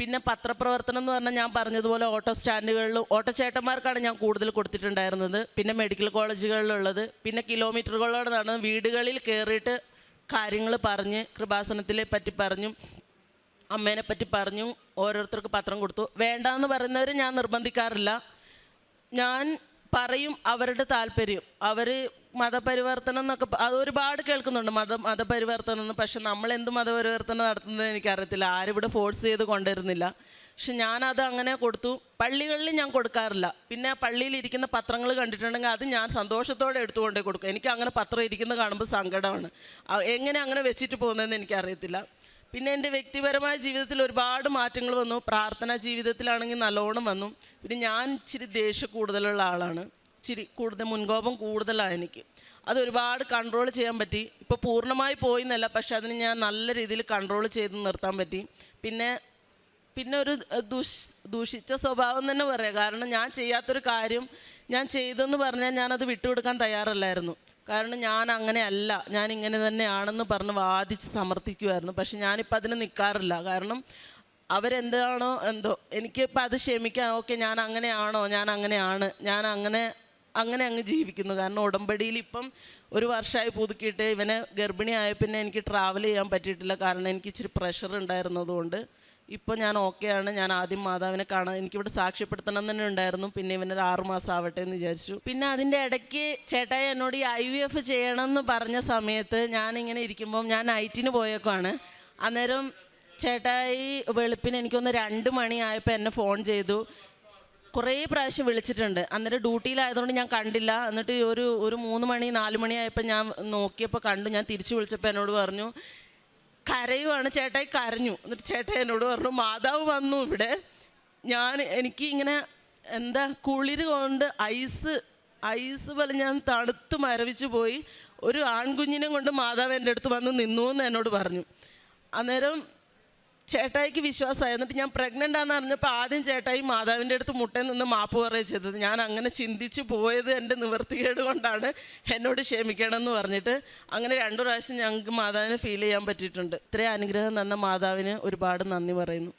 പിന്നെ പത്രപ്രവർത്തനം എന്ന് പറഞ്ഞാൽ ഞാൻ പറഞ്ഞതുപോലെ ഓട്ടോ സ്റ്റാൻഡുകളിലും ഓട്ടോ ചേട്ടന്മാർക്കാണ് ഞാൻ കൂടുതൽ കൊടുത്തിട്ടുണ്ടായിരുന്നത്. പിന്നെ മെഡിക്കൽ കോളേജുകളിലുള്ളത്. പിന്നെ കിലോമീറ്ററുകളോട് നടന്ന് വീടുകളിൽ കയറിയിട്ട് കാര്യങ്ങൾ പറഞ്ഞ് കൃപാസനത്തിലെ പറ്റി പറഞ്ഞു അമ്മേനെ പറ്റി പറഞ്ഞു ഓരോരുത്തർക്ക് പത്രം കൊടുത്തു. വേണ്ടാന്ന് പറയുന്നവർ ഞാൻ നിർബന്ധിക്കാറില്ല. ഞാൻ പറയും അവരുടെ താല്പര്യം. അവർ മതപരിവർത്തനം എന്നൊക്കെ അത് ഒരുപാട് കേൾക്കുന്നുണ്ട്. മത മതപരിവർത്തനം എന്ന്. പക്ഷെ നമ്മൾ എന്ത് മതപരിവർത്തനം നടത്തുന്നത് എനിക്കറിയത്തില്ല. ആരും ഇവിടെ ഫോഴ്സ് ചെയ്ത് കൊണ്ടുവരുന്നില്ല. പക്ഷെ ഞാനത് അങ്ങനെ കൊടുത്തു. പള്ളികളിൽ ഞാൻ കൊടുക്കാറില്ല. പിന്നെ പള്ളിയിൽ ഇരിക്കുന്ന പത്രങ്ങൾ കണ്ടിട്ടുണ്ടെങ്കിൽ അത് ഞാൻ സന്തോഷത്തോടെ എടുത്തുകൊണ്ടേ കൊടുക്കും. എനിക്ക് അങ്ങനെ പത്രം ഇരിക്കുന്നത് കാണുമ്പോൾ സങ്കടമാണ്. എങ്ങനെ അങ്ങനെ വെച്ചിട്ട് പോകുന്നതെന്ന് എനിക്കറിയത്തില്ല. പിന്നെ എന്റെ വ്യക്തിപരമായ ജീവിതത്തിൽ ഒരുപാട് മാറ്റങ്ങൾ വന്നു. പ്രാർത്ഥനാ ജീവിതത്തിലാണെങ്കിൽ നല്ലോണം വന്നു. പിന്നെ ഞാൻ ഇച്ചിരി ദേഷ്യം കൂടുതലുള്ള ആളാണ്. ഇച്ചിരി കൂടുതൽ മുൻകോപം കൂടുതലാണ് എനിക്ക്. അത് ഒരുപാട് കൺട്രോൾ ചെയ്യാൻ പറ്റി. ഇപ്പോൾ പൂർണമായി പോയി എന്നല്ല പക്ഷെ അതിന് ഞാൻ നല്ല രീതിയിൽ കൺട്രോൾ ചെയ്ത് നിർത്താൻ പറ്റി. പിന്നെ പിന്നെ ഒരു ദുഷ് ദൂഷിച്ച സ്വഭാവം തന്നെ പറയാം. കാരണം ഞാൻ ചെയ്യാത്തൊരു കാര്യം ഞാൻ ചെയ്തെന്ന് പറഞ്ഞാൽ ഞാനത് വിട്ടുകൊടുക്കാൻ തയ്യാറല്ലായിരുന്നു. കാരണം ഞാൻ അങ്ങനെ അല്ല ഞാൻ ഇങ്ങനെ തന്നെയാണെന്ന് പറഞ്ഞ് വാദിച്ച് സമർത്ഥിക്കുമായിരുന്നു പക്ഷെ ഞാനിപ്പോൾ അതിന് നിൽക്കാറില്ല കാരണം അവരെന്താണോ എന്തോ എനിക്കിപ്പോൾ അത് ക്ഷമിക്കാൻ ഓക്കെ ഞാൻ അങ്ങനെയാണോ? ഞാൻ അങ്ങനെയാണ്. ഞാൻ അങ്ങനെ അങ്ങനെ അങ്ങ് ജീവിക്കുന്നു. കാരണം ഉടമ്പടിയിൽ ഇപ്പം ഒരു വർഷമായി പുതുക്കിയിട്ട് ഇവനെ ഗർഭിണിയായ പിന്നെ എനിക്ക് ട്രാവൽ ചെയ്യാൻ പറ്റിയിട്ടില്ല. കാരണം എനിക്ക് ഇച്ചിരി പ്രഷർ ഉണ്ടായിരുന്നതുകൊണ്ട് ഇപ്പോൾ ഞാൻ ഓക്കെയാണ് ഞാൻ ആദ്യം മാതാവിനെ കാണാൻ എനിക്കിവിടെ സാക്ഷ്യപ്പെടുത്തണം തന്നെ ഉണ്ടായിരുന്നു. പിന്നെ ഇവനൊരു ആറു മാസം ആവട്ടെ എന്ന് വിചാരിച്ചു. പിന്നെ അതിന്റെ ഇടയ്ക്ക് ചേട്ടായി എന്നോട് ഈ ഐ വി എഫ് ചെയ്യണമെന്ന് പറഞ്ഞ സമയത്ത് ഞാനിങ്ങനെ ഇരിക്കുമ്പം ഞാൻ നൈറ്റിന് പോയേക്കാണ് അന്നേരം ചേട്ടായി വെളുപ്പിന് എനിക്കൊന്ന് രണ്ട് മണിയായപ്പോൾ എന്നെ ഫോൺ ചെയ്തു. കുറേ പ്രാവശ്യം വിളിച്ചിട്ടുണ്ട്. അന്നേരം ഡ്യൂട്ടിയിലായതുകൊണ്ട് ഞാൻ കണ്ടില്ല. എന്നിട്ട് ഒരു ഒരു മൂന്ന് മണി നാല് മണി ആയപ്പോൾ ഞാൻ നോക്കിയപ്പോൾ കണ്ടു. ഞാൻ തിരിച്ചു വിളിച്ചപ്പോൾ എന്നോട് പറഞ്ഞു കരയുവാണ് ചേട്ടായി കരഞ്ഞു. എന്നിട്ട് ചേട്ടൻ എന്നോട് പറഞ്ഞു മാതാവ് വന്നു ഇവിടെ. ഞാൻ എനിക്ക് ഇങ്ങനെ എന്താ കുളിര് കൊണ്ട് ഐസ് ഐസ് പോലെ ഞാൻ തണുത്ത് മരവിച്ചു പോയി. ഒരു ആൺകുഞ്ഞിനെ കൊണ്ട് മാതാവ് എന്റെ അടുത്ത് വന്ന് നിന്നു എന്ന് എന്നോട് പറഞ്ഞു. അന്നേരം ചേട്ടായിക്ക് വിശ്വാസമായി. എന്നിട്ട് ഞാൻ പ്രഗ്നന്റ് ആണെന്ന് അറിഞ്ഞപ്പോൾ ആദ്യം ചേട്ടായി മാതാവിന്റെ അടുത്ത് മുട്ടയിൽ നിന്ന് മാപ്പ് പറയുക ചെയ്തത്. ഞാൻ അങ്ങനെ ചിന്തിച്ച് പോയത് എന്റെ നിവൃത്തികേട് കൊണ്ടാണ് എന്നോട് ക്ഷമിക്കണം എന്ന് പറഞ്ഞിട്ട് അങ്ങനെ രണ്ടു പ്രാവശ്യം ഞങ്ങൾക്ക് മാതാവിനെ ഫീൽ ചെയ്യാൻ പറ്റിയിട്ടുണ്ട്. ഇത്രയും അനുഗ്രഹം തന്ന മാതാവിന് ഒരുപാട് നന്ദി പറയുന്നു.